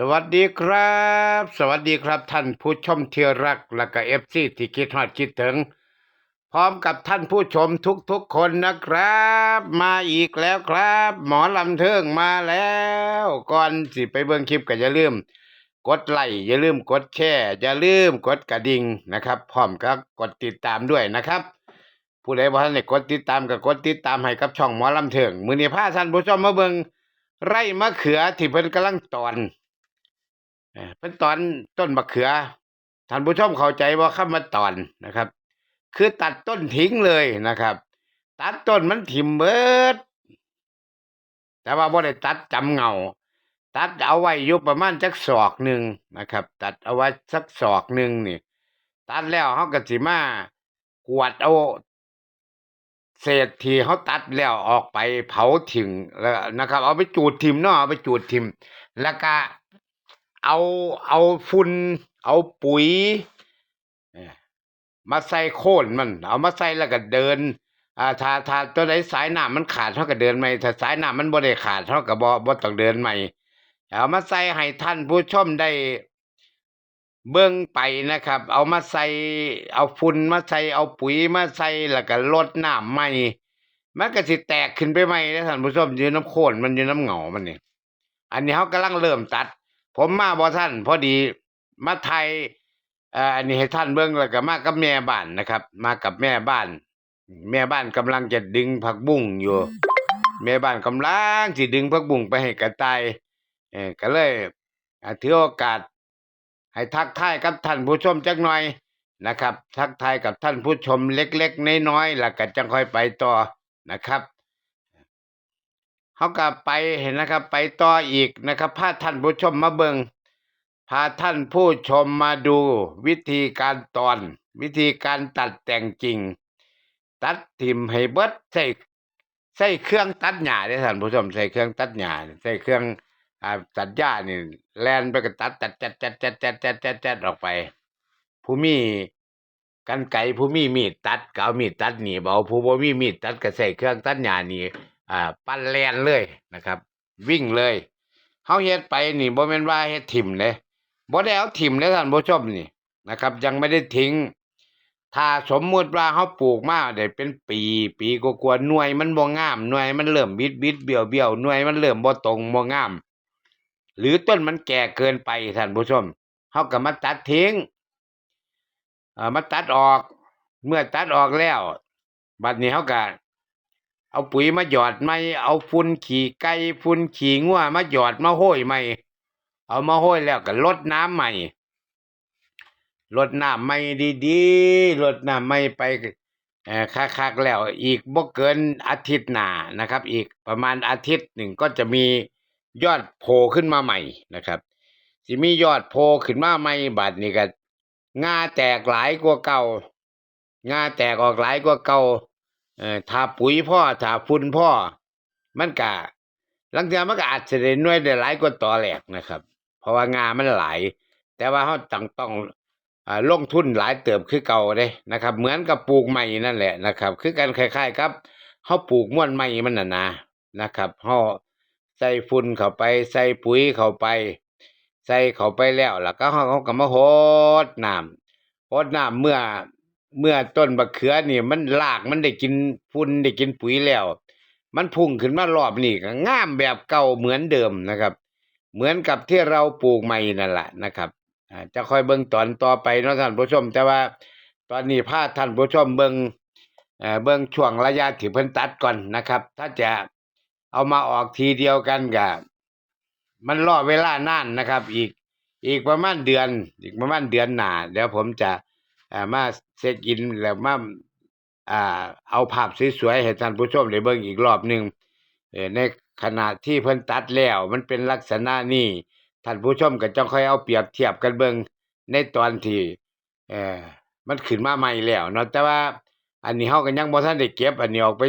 สวัสดีครับ สวัสดีครับท่านผู้ชมที่รักและก็เอฟซีที่คิดฮอดคิดถึง พร้อมกับท่านผู้ชมทุกๆคนนะครับ มาอีกแล้วครับ หมอลำเทิงมาแล้ว ก่อนสิไปเบิ่งคลิปก็อย่าลืม กดไลค์อย่าลืมกดแชร์อย่าลืมกดกระดิ่งนะครับพร้อมกับกดติดตามด้วยนะครับ ผู้ใดบ่ทันได้กดติดตามก็กดติดตามให้กับช่องหมอลำเทิง มื้อนี้พาท่านผู้ชมมาเบิ่งไร่มะเขือที่เพิ่นกำลังตอน เป็นตอนต้นมะเขือท่านผู้ชมเข้าใจว่าคำว่าตอนนะครับ คือตัดต้นทิ้งเลยนะครับ ตัดต้นมันถิ่มเบิด แต่ว่าบ่ได้ตัดจำเงา ตัดเอาไว้อยู่ประมาณจักศอกหนึ่งนะครับ ตัดเอาไว้สักศอกหนึ่งนี่ ตัดแล้วเฮาก็สิมากวาดเอาเศษที่เขาตัดแล้วออกไปเผาทิ้งแล้วนะครับ เอาไปจูดทิมเนาะเอาไปจูดทิมแล้วก็ เอาเอาฝุ่นเอาปุ๋ยมาใส่โค่นมัน เอามาใส่แล้วก็เดินอ่าถ้าถ้าตัวไหนสายหน้ำมันขาดเท่ากับเดินใหม่ถ้าสายหน้ำมันบ่ได้ขาดเท่ากับบ่บ่ต้องเดินใหม่เอามาใส่ให้ท่านผู้ชมได้เบิ่งไปนะครับ เอามาใส่เอาฝุ่นมาใส่เอาปุ๋ยมาใส่แล้วก็ลดน้ำใหม่มันก็สิแตกขึ้นไปใหม่นะท่านผู้ชมอยู่น้ำโคนมันอยู่น้ำเหงามันนี่อันนี้เขากำลังเริ่มตัด ผมมาบ่ท่านพอดีมาไทยอันนี้ให้ท่านเบิ่งแล้วก็มากับแม่บ้านนะครับ มากับแม่บ้าน แม่บ้านกำลังจะดึงผักบุ้งอยู่ แม่บ้านกำลังสิดึงผักบุ้งไปให้กระต่ายเออก็เลยถือโอกาส ให้ทักทายกับท่านผู้ชมจักหน่อยนะครับ ทักทายกับท่านผู้ชมเล็ก ๆ น้อยๆแล้วก็จังค่อยไปต่อนะครับ เขาก็ไปเห็นนะครับ ไปต่ออีกนะครับพาท่านผู้ชมมาเบิงพาท่านผู้ชมมาดูวิธีการตอน วิธีการตัดแต่งจริง ตัดทิมให้เบิดใส่ใส่เครื่องตัดหญ้าเด้ท่านผู้ชมใส่เครื่องตัดหญ้าใส่เครื่องอ่าตัดหญ้านี่แลนไปก็ตัดตัดจัดจัดจัดจัดจัดจัดจัดออกไป ผู้มีกันไก่ผู้มีมีดตัดก็เอามีดตัดหนีบเอาผู้บ่มีมีดตัดก็ใส่เครื่องตัดหญ้านี่ อ่าปั้นแลนเลยนะครับ วิ่งเลยเฮาเฮ็ดไปนี่บ่แม่นว่าเฮ็ดถิ่มเด้บ่ได้เอาถิ่มเด้อท่านผู้ชมนี่นะครับ ยังไม่ได้ทิ้ง ถ้าสมมุติว่าเขาปลูกมาได้เป็นปี ปีกว่าๆหน่วยมันบ่งามหน่วยมันเริ่มบิดบิดเบี้ยวเบี้ยวหน่วยมันเริ่มบ่ตรงบ่งาม หรือต้นมันแก่เกินไปท่านผู้ชมเขาก็มาตัดทิ้งเอ่อมาตัดออก เมื่อตัดออกแล้ว บัดนี้เขาก็ เอาปุ๋ยมาหยอดใหม่ เอาฝุ่นขี่ไก่ฝุ่นขี่งัวมาหยอดมาโห้ยใหม่ เอามาโห้ยแล้วก็ลดน้ำใหม่รดน้ำไม่ดีๆรดน้ำไม่ไปเอ่อคักๆแล้วอีกบ่เกินอาทิตย์หน้านะครับ อีกประมาณอาทิตย์หนึ่งก็จะมียอดโผล่ขึ้นมาใหม่นะครับสิมียอดโผล่ขึ้นมาใหม่บัดนี้ก็งาแตกหลายกว่าเก่างาแตกออกหลายกว่าเก่า เอ่อถ้าปุ๋ยพ่อถ้าฝุ่นพ่อ มันก็ลังเทื่อมันก็อาจจะได้หน่วยได้หลายกว่าต่อแหลกนะครับ เพราะว่างามันหลาย แต่ว่าเขาต้องต้องอ่าลงทุนหลายเติบคือเก่าเด้นะครับ เหมือนกับปลูกใหม่นั่นแหละนะครับ คือกันคล้ายๆครับเฮาปลูกม่วนใหม่มันน่ะนะนะครับเฮาใส่ฝุ่นเข้าไป ใส่ปุ๋ยเข้าไป ใส่เข้าไปแล้ว แล้วก็เฮาเขาก็มาโหดน้ำโหดน้ำเมื่อ เมื่อต้นบักเขือนี่มันรากมันได้กินฝุ่นได้กินปุ๋ยแล้ว มันพุ่งขึ้นมารอบนี้ก็งามแบบเก่าเหมือนเดิมนะครับ เหมือนกับที่เราปลูกใหม่นั่นแหละนะครับจะค่อยเบิ่งตอนต่อไปเนาะท่านผู้ชม แต่ว่าตอนนี้พาท่านผู้ชมเบิ่งเอ่อเบิ่งช่วงระยะที่เพิ่นตัดก่อนนะครับ ถ้าจะเอามาออกทีเดียวกันก็มันรอเวลานานนะครับ อีกอีกประมาณเดือน อีกประมาณเดือนหนาเดี๋ยวผมจะ มาเซ็ตอินแล้วมาอ่เอาภาพสวยๆให้ท่านผู้ชมได้เบิ่งอีกรอบหนึ่งในขณะที่เพิ่นตัดแล้วมันเป็นลักษณะนี้ท่านผู้ชมก็จะค่อยเอาเปรียบเทียบกันเบิ่งในตอนที่เออมันขึ้นมาใหม่แล้วเนาะแต่ว่า อันนี้เฮาก็ยังบ่ทันได้เก็บ อันนี้ออกไป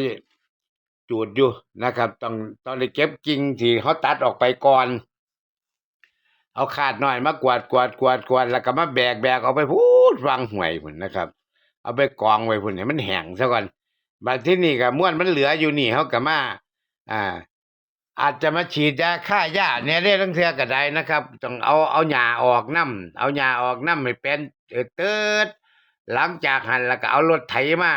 จูดอยู่นะครับ ต้องต้องได้เก็บกิ่งที่เฮาตัดออกไปก่อน เอาขาดหน่อยมากวาดกวาดกวาดกวาดแล้วก็มาแบกแบกเอาไปพูดฟังห่วยพุ่นนะครับ เอาไปกองไว้พุ่นให้มันแห้งซะก่อนบัดที่นี่ก็ม่วนมันเหลืออยู่นี่เฮาก็มาอ่า อาจจะมาฉีดยาฆ่าหญ้าเนี่ยได้ทั้งเทือก็ได้นะครับ ต้องเอาเอาหญ้าออกน้ำเอาหญ้าออกน้ำให้เป็นเอิดเติดหลังจากหันแล้วก็เอารถไถมา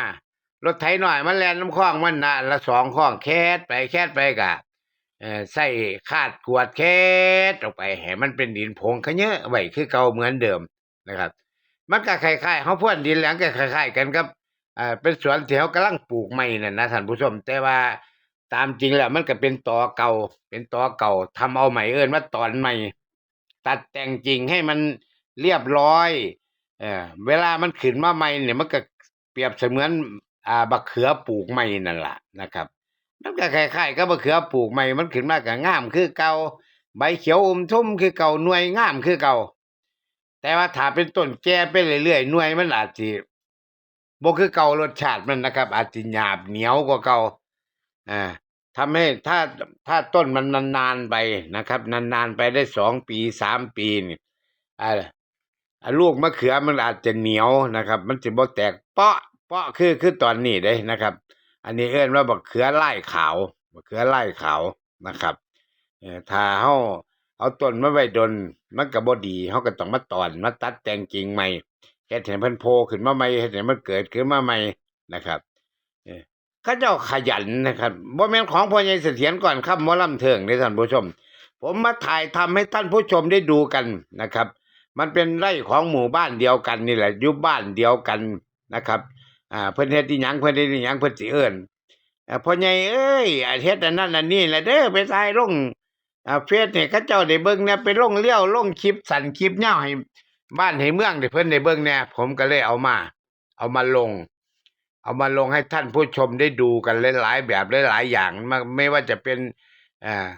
รถไถหน่อยมันแล่นน้ำคลองมันนะละสองคลองแคดไปแคดไปกะ ใส่คาดกวดแคดออกไปให้มันเป็นดินผงขะเยอะไว้คือเก่าเหมือนเดิมนะครับ มันก็คล้ายๆเขาพ่นดินแหลงก็คล้ายๆกันครับอ่าเป็นสวนที่เขากำลังปลูกใหม่นั่นนะท่านผู้ชม แต่ว่าตามจริงแล้วมันก็เป็นตอเก่า เป็นตอเก่าทำเอาใหม่เอิ้นว่าตอนใหม่ ตัดแต่งจริงให้มันเรียบร้อยเออเวลามันขึ้นมาใหม่เนี่ยมันก็เปรียบเสมือนอ่าบักเขือปลูกใหม่นั่นแหละนะครับ มันก็คล้ายๆกับบักเขือปลูกใหม่มันขึ้นมาก็งามคือเก่าใบเขียวอมทุ่มคือเก่าหน่วยงามคือเก่าแต่ว่าถ้าเป็นต้นแก่ไปเรื่อยๆหน่วยมันอาจสิบ่คือเก่ารสชาติมันนะครับ อาจสิหยาบเหนียวกว่าเก่าอ่าทำให้ถ้าถ้าต้นมันนานๆไปนะครับ นานๆไปได้สองปีสามปีนี่อ่าลูกมะเขือมันอาจจะเหนียวนะครับ มันจะบ่แตกเปาะเปาะคือคือตอนนี้เด้นะครับ อันนี้เอิ้นว่าบักเขือไล่ขาวบักเขือไล่ขาวนะครับเอ่อถ้าเฮาเอาต้นมาไว้ดนมันก็บ่ดีเฮาก็ต้องมาตอนมาตัดแต่งกิ่งใหม่เฮ็ดให้มันโผล่ขึ้นมาใหม่เฮ็ดให้มันเกิดขึ้นมาใหม่นะครับเออเขาเจ้าขยันนะครับบ่แม่นของพ่อใหญ่เสถียรก่อนครับมอลำเทิงเด้ท่านผู้ชม ผมมาถ่ายทำให้ท่านผู้ชมได้ดูกันนะครับ มันเป็นไร่ของหมู่บ้านเดียวกันนี่แหละอยู่บ้านเดียวกันนะครับ อ่าเพิ่นเฮ็ดอีหยังเพิ่นเฮ็ดอีหยังเพิ่นสิเอิ้นอ่าพ่อใหญ่เอ้ยอ่าเฮ็ดอันนั้นอันนี้แหละเด้อไปถ่ายลงอ่าเฟซนี่เขาเจ้าได้เบิ่งเนี่ยไปลงเลี้ยวลงคลิปสั่นคลิปยาวให้บ้านให้เมืองได้เพิ่นได้เบิ่งแน่ผมก็เลยเอามา เอามาลง เอามาลงให้ท่านผู้ชมได้ดูกันหลายๆแบบหลายๆอย่างมาไม่ว่าจะเป็นอ่า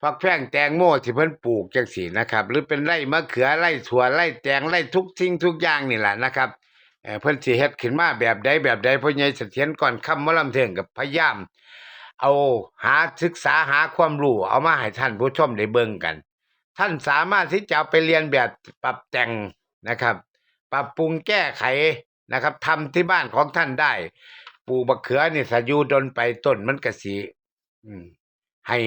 ฟักแพงแตงโมที่เพิ่นปลูกจังซี่นะครับ หรือเป็นไร่มะเขือไร่ถั่วไร่แตงไร่ทุกสิ่งทุกอย่างนี่แหละนะครับ เอ่อเพิ่นสิเฮ็ดขึ้นมาแบบใดแบบใดพ่อใหญ่เสถียรก่อนคำมะลำเทิงกับพยายาม เอาหาศึกษาหาความรู้เอามาให้ท่านผู้ชมได้เบิ่งกัน ท่านสามารถที่จะเอาไปเรียนแบบปรับแต่งนะครับ ปรับปรุงแก้ไขนะครับทำที่บ้านของท่านได้ปลูกมะเขือนี่สายูดนไปต้นมันก็สิอืมให้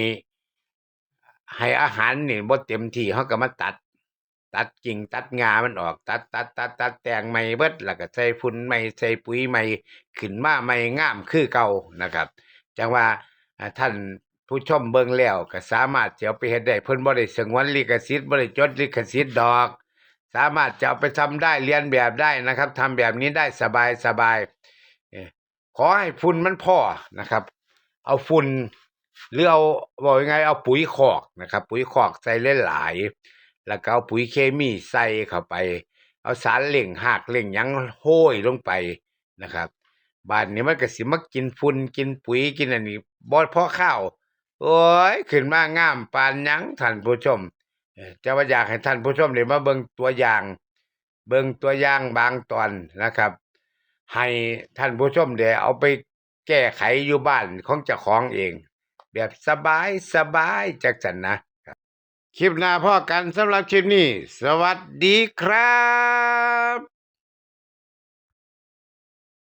ให้อาหารนี่บ่เต็มที่เขาก็มาตัด ตัดกิ่งตัดงามันออก ตัดตัดตัดตัดแต่งใหม่เบิดแล้วก็ใส่ฝุ่นใหม่ใส่ปุ๋ยใหม่ขึ้นมาใหม่งามคือเก่านะครับ จังว่าท่านผู้ชมเบิ่งแล้วก็สามารถจะเอาไปเฮ็ดได้เพิ่นบ่ได้สงวนลิขสิทธิ์บ่ได้จดลิขสิทธิ์ดอก สามารถจะเอาไปทำได้เรียนแบบได้นะครับทำแบบนี้ได้สบายสบายขอให้ฝุ่นมันพอนะครับ เอาฝุ่นหรือเอาบอกยังไงเอาปุ๋ยคอกนะครับ ปุ๋ยคอกใส่เล่นหลาย แล้วก็เอาปุ๋ยเคมีใส่เข้าไป เอาสารเล่งหากเล่งยังโห้ยลงไปนะครับบ้านนี้มันก็สิมากินฝุ่นกินปุ๋ยกินอันนี้บ่พอข้าวโอ้ยขึ้นมางามปานยังท่านผู้ชมเจะว่าอยากให้ท่านผู้ชมได้มาเบิ่งตัวอย่าง เบิ่งตัวอย่างบางตอนนะครับ ให้ท่านผู้ชมได้เอาไปแก้ไขอยู่บ้านของเจ้าของเอง แบบสบายสบายจักสันนะ คลิปหน้าพ่อกันสำหรับคลิปนี้ สวัสดีครับ